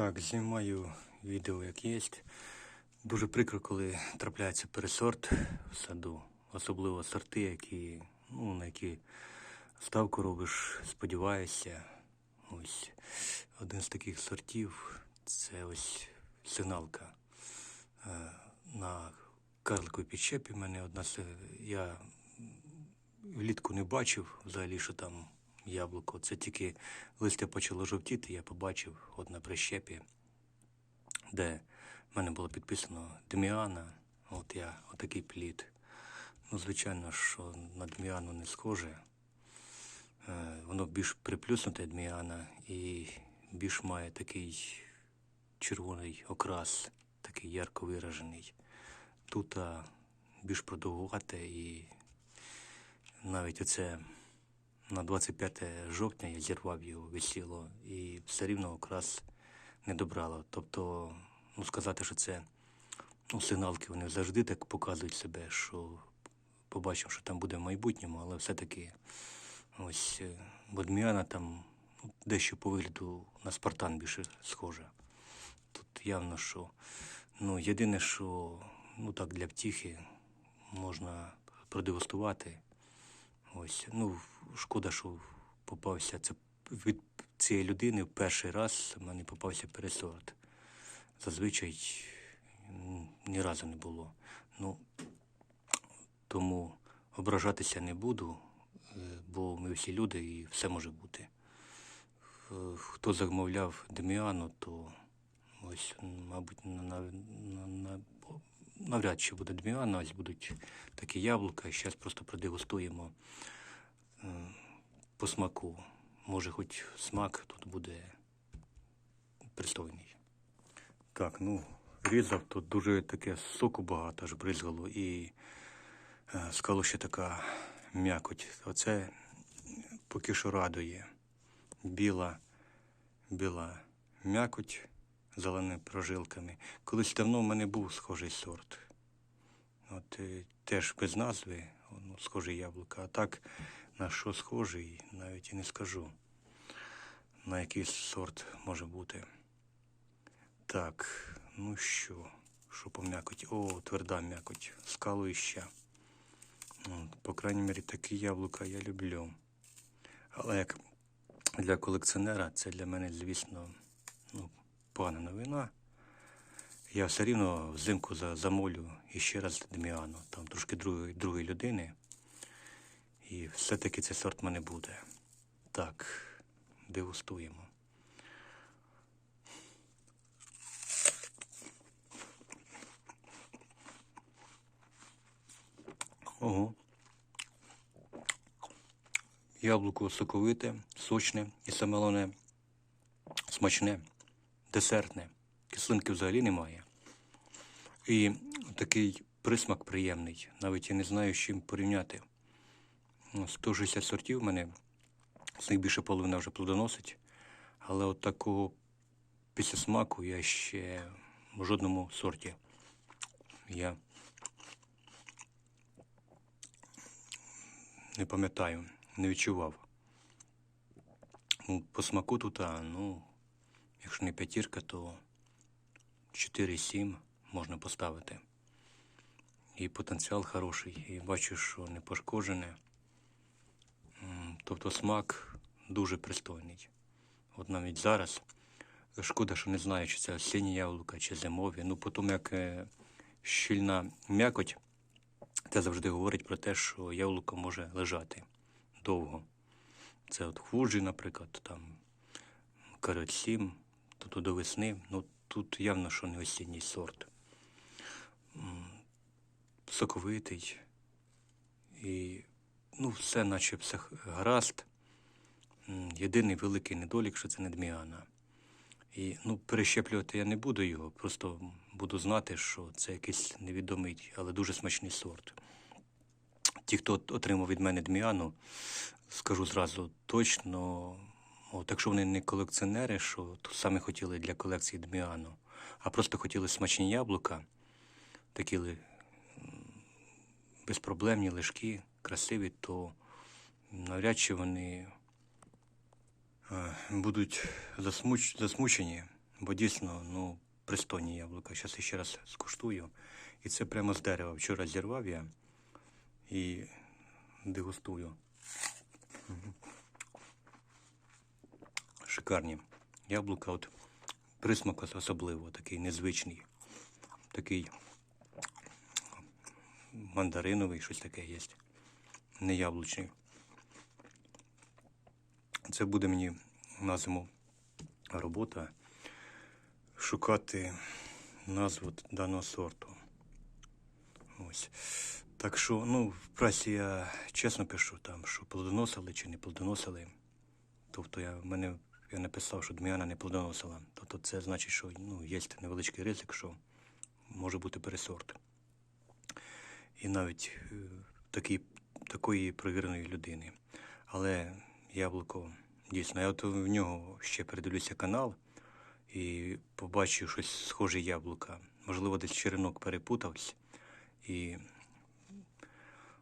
Так, знімаю відео як є. Дуже прикро, коли трапляється пересорт в саду, особливо сорти, які, ну, на які ставку робиш, сподіваєшся. Ось один з таких сортів це ось сигналка. Е, На карликовій підщепі в мене одна я влітку не бачив взагалі, що там яблуко. Це тільки листя почало жовтіти, я побачив от на прищепі, де в мене було підписано Деміана. От я, отакий плід. Ну, звичайно, що на Дміану не схоже. Е, Воно більш приплюснуте Дміана і більш має такий червоний окрас, такий ярко виражений. Тут більш продовгувате і навіть оце на 25 жовтня я зірвав його, висіло, і все рівно окрас не добрало. Тобто, ну сказати, що це ну, сигналки, вони завжди так показують себе, що побачимо, що там буде в майбутньому, але все-таки ось е, Бодміана там ну, дещо по вигляду на Спартан більше схоже. Тут явно, що ну, єдине, що ну так для втіхи можна продегустувати. Ось, ну, шкода, що попався це від цієї людини в перший раз мені попався пересорт. Зазвичай ні разу не було. Ну, тому ображатися не буду, е, бо ми всі люди і все може бути. Е, Хто замовляв Деміану, то ось, мабуть, на, на, на, навряд чи буде Деміана, ось будуть такі яблука. Зараз просто продегустуємо е, по смаку. Може, хоч смак тут буде пристойний. Так, ну, різав тут дуже таке соку багато, аж бризгало, і е, скало ще така м'якоть. Оце поки що радує. Біла, біла м'якоть зеленими прожилками. Колись давно в мене був схожий сорт. От е, теж без назви, ну, схоже яблука. А так на що схожий, навіть і не скажу. На який сорт може бути. Так, ну що, що по м'якоті? О, тверда м'якоть, скалующа. От, по крайній мірі, такі яблука я люблю. Але як для колекціонера, це для мене, звісно, погана новина. Я все рівно взимку замолю і ще раз Деміану, там трошки другої, другої людини. І все-таки цей сорт в мене буде. Так, дегустуємо. Ого. Яблуко соковите, сочне і саме смачне, десертне. Кислинки взагалі немає. І такий присмак приємний. Навіть я не знаю, з чим порівняти. Ну, 160 сортів в мене, з них більше половина вже плодоносить. Але от такого після смаку я ще в жодному сорті. Я не пам'ятаю, не відчував. Ну, по смаку тут, а, ну, якщо не п'ятірка, то 4-7 можна поставити. І потенціал хороший. І бачу, що не пошкоджене. Тобто смак дуже пристойний. От навіть зараз. Шкода, що не знаю, чи це осінні яблука, чи зимові. Ну, потім як е, щільна м'якоть, це завжди говорить про те, що яблуко може лежати довго. Це от хвуджі, наприклад, там карат 7, тут до весни. Ну, тут явно, що не осінній сорт. Соковитий. І ну, все, наче все гаразд. Єдиний великий недолік, що це не Дміана. І ну, перещеплювати я не буду його, просто буду знати, що це якийсь невідомий, але дуже смачний сорт. Ті, хто отримав від мене Дміану, скажу зразу точно, от якщо вони не колекціонери, що то саме хотіли для колекції Дміану, а просто хотіли смачні яблука, такі безпроблемні лишки, красиві, то навряд чи вони е, будуть засмуч... засмучені Бо дійсно, ну, пристойні яблука. Зараз ще раз скуштую. І це прямо з дерева. Вчора зірвав я і дегустую. Мгм. Шикарні. Яблука, от присмак особливо, такий незвичний. Такий мандариновий, щось таке є. Не яблучний. Це буде мені на зиму робота шукати назву даного сорту. Ось. Так що, ну, в пресі я чесно пишу, там, що плодоносили чи не плодоносили. Тобто я, в мене, я написав, що Дміана не плодоносила. Тобто це значить, що ну, є невеличкий ризик, що може бути пересорт. І навіть е, такий, такої провіреної людини. Але яблуко дійсно, я от в нього ще передивлюся канал і побачив щось схоже яблука. Можливо, десь черенок перепутався. І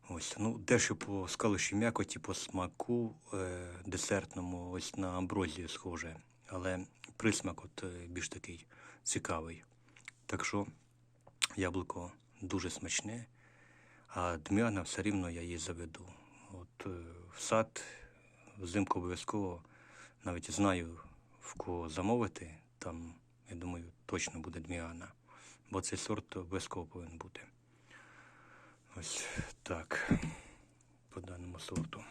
ось, ну, дещо по скалушій м'якоті, по смаку е, десертному, ось на амброзію схоже. Але присмак от е, більш такий цікавий. Так що яблуко дуже смачне, а дмяна все рівно я її заведу. От е, в сад взимку обов'язково навіть знаю, в кого замовити. Там, я думаю, точно буде дміана. Бо цей сорт обов'язково повинен бути. Ось так. По даному сорту.